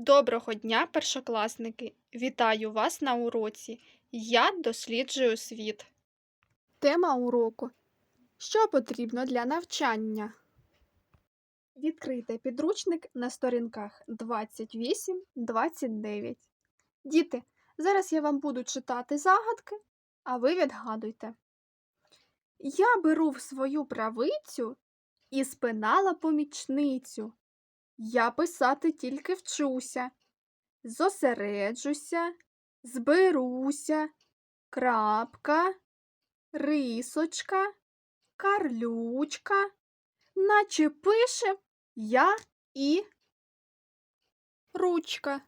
Доброго дня, першокласники! Вітаю вас на уроці. Я досліджую світ. Тема уроку. Що потрібно для навчання? Відкрийте підручник на сторінках 28-29. Діти, зараз я вам буду читати загадки, а ви відгадуйте. Я беру в свою правицю і спинала помічницю. Я писати тільки вчуся, зосереджуся, зберуся, крапка, рисочка, карлючка, наче пише я і ручка.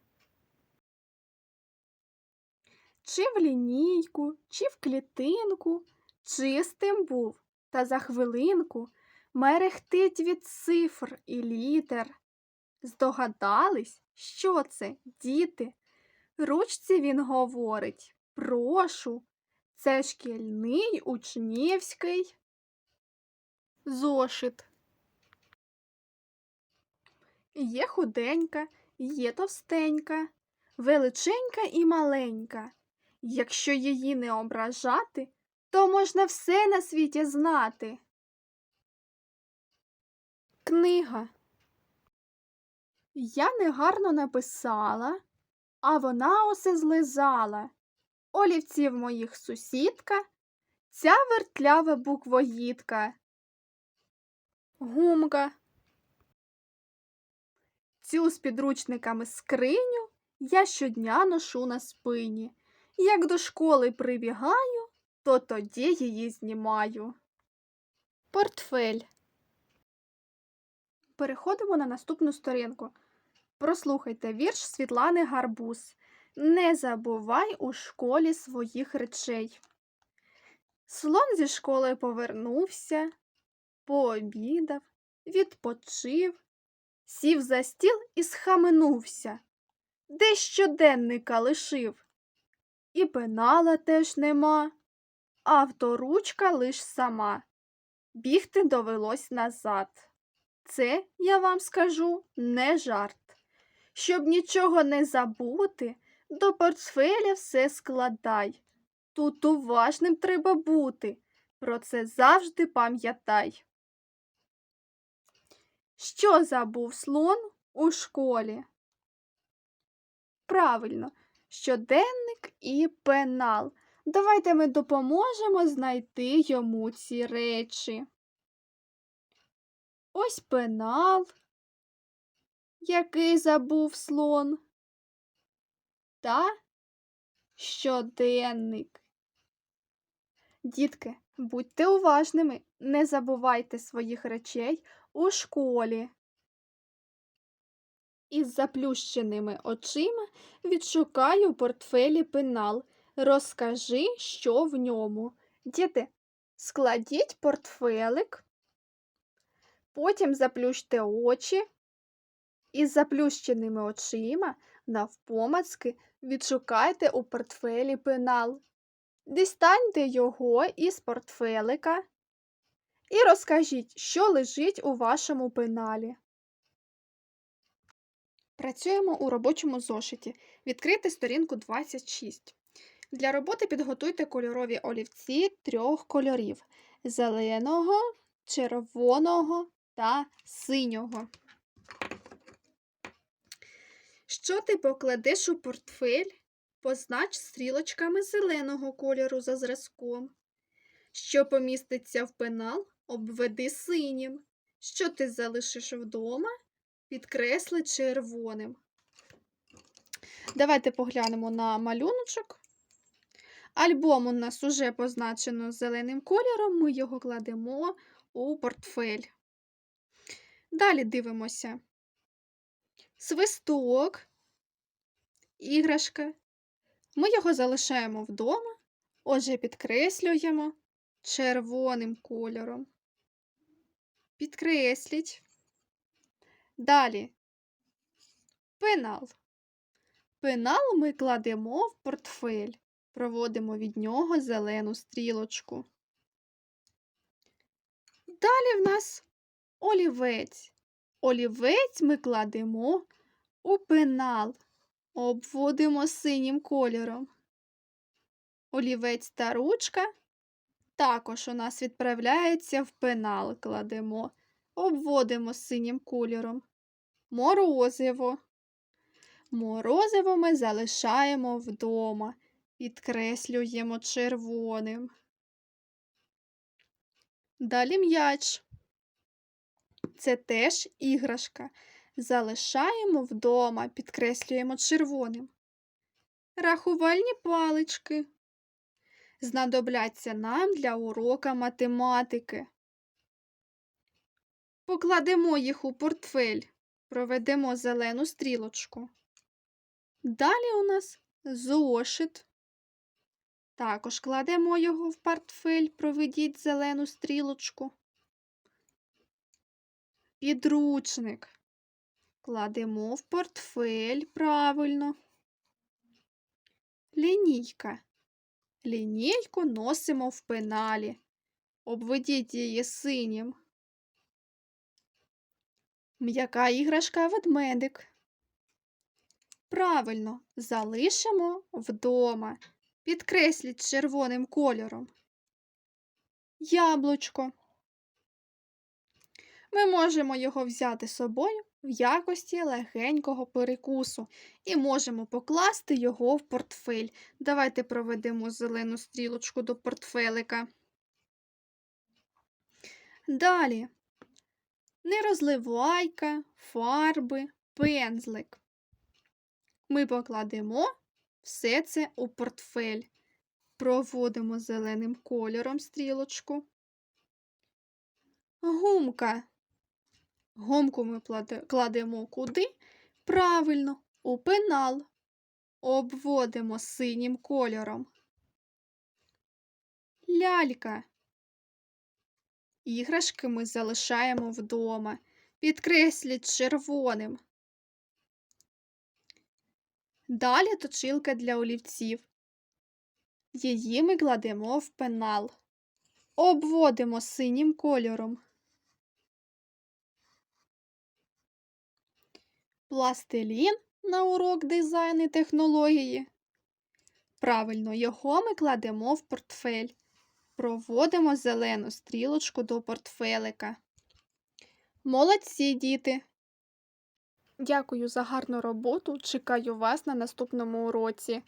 Чи в лінійку, чи в клітинку, чистим був, та за хвилинку мерехтить від цифр і літер. Здогадались, що це, діти? Ручці він говорить прошу, це шкільний учнівський зошит. Є худенька, є товстенька, величенька і маленька. Якщо її не ображати, то можна все на світі знати. Книга. Я негарно написала, а вона усе злизала. Олівців моїх сусідка, ця вертлява буквоїдка. Гумка. Цю з підручниками скриню я щодня ношу на спині. Як до школи прибігаю, то тоді її знімаю. Портфель. Переходимо на наступну сторінку. Прослухайте вірш Світлани Гарбуз. Не забувай у школі своїх речей. Слон зі школи повернувся, пообідав, відпочив, сів за стіл і схаменувся. Де щоденника лишив. І пенала теж нема, авторучка лиш сама. Бігти довелось назад. Це, я вам скажу, не жарт. Щоб нічого не забути, до портфеля все складай. Тут уважним треба бути, про це завжди пам'ятай. Що забув слон у школі? Правильно, щоденник і пенал. Давайте ми допоможемо знайти йому ці речі. Ось пенал, який забув слон, та щоденник. Дітки, будьте уважними, не забувайте своїх речей у школі. Із заплющеними очима відшукаю у портфелі пенал. Розкажи, що в ньому. Діти, складіть портфелик. Потім заплющте очі і з заплющеними очима навпомацки відшукайте у портфелі пенал. Дістаньте його із портфелика і розкажіть, що лежить у вашому пеналі. Працюємо у робочому зошиті. Відкрийте сторінку 26. Для роботи підготуйте кольорові олівці трьох кольорів зеленого, червоного та синього. Що ти покладеш у портфель? Познач стрілочками зеленого кольору за зразком. Що поміститься в пенал, обведи синім. Що ти залишиш вдома, підкресли червоним. Давайте поглянемо на малюночок. Альбом у нас уже позначено зеленим кольором, ми його кладемо у портфель. Далі дивимося. Свисток, іграшка. Ми його залишаємо вдома, отже, підкреслюємо червоним кольором. Підкресліть. Далі пенал. Пенал ми кладемо в портфель, проводимо від нього зелену стрілочку. Далі в нас олівець. Олівець ми кладемо У пенал обводимо синім кольором. Олівець та ручка також у нас відправляється в пенал. Кладемо, обводимо синім кольором. Морозиво. Морозиво ми залишаємо вдома, підкреслюємо червоним. Далі м'яч. Це теж іграшка. Залишаємо вдома, підкреслюємо червоним. Рахувальні палички. Знадобляться нам для урока математики. Покладемо їх у портфель, проведемо зелену стрілочку. Далі у нас зошит. Також кладемо його в портфель, проведіть зелену стрілочку. Підручник. Кладемо в портфель правильно. Лінійка. Лінійку носимо в пеналі. Обведіть її синім. М'яка іграшка ведмедик. Правильно, залишимо вдома. Підкресліть червоним кольором. Яблучко. Ми можемо його взяти з собою в якості легенького перекусу і можемо покласти його в портфель. Давайте проведемо зелену стрілочку до портфелика. Далі нерозливайка, фарби, пензлик. Ми покладемо все це у портфель. Проводимо зеленим кольором стрілочку. Гумка. Гумку ми кладемо куди? Правильно, у пенал. Обводимо синім кольором. Лялька. Іграшки ми залишаємо вдома. Підкресліть червоним. Далі точилка для олівців. Її ми кладемо в пенал. Обводимо синім кольором. Пластилін на урок дизайн і технології. Правильно, його ми кладемо в портфель. Проводимо зелену стрілочку до портфелика. Молодці, діти! Дякую за гарну роботу. Чекаю вас на наступному уроці.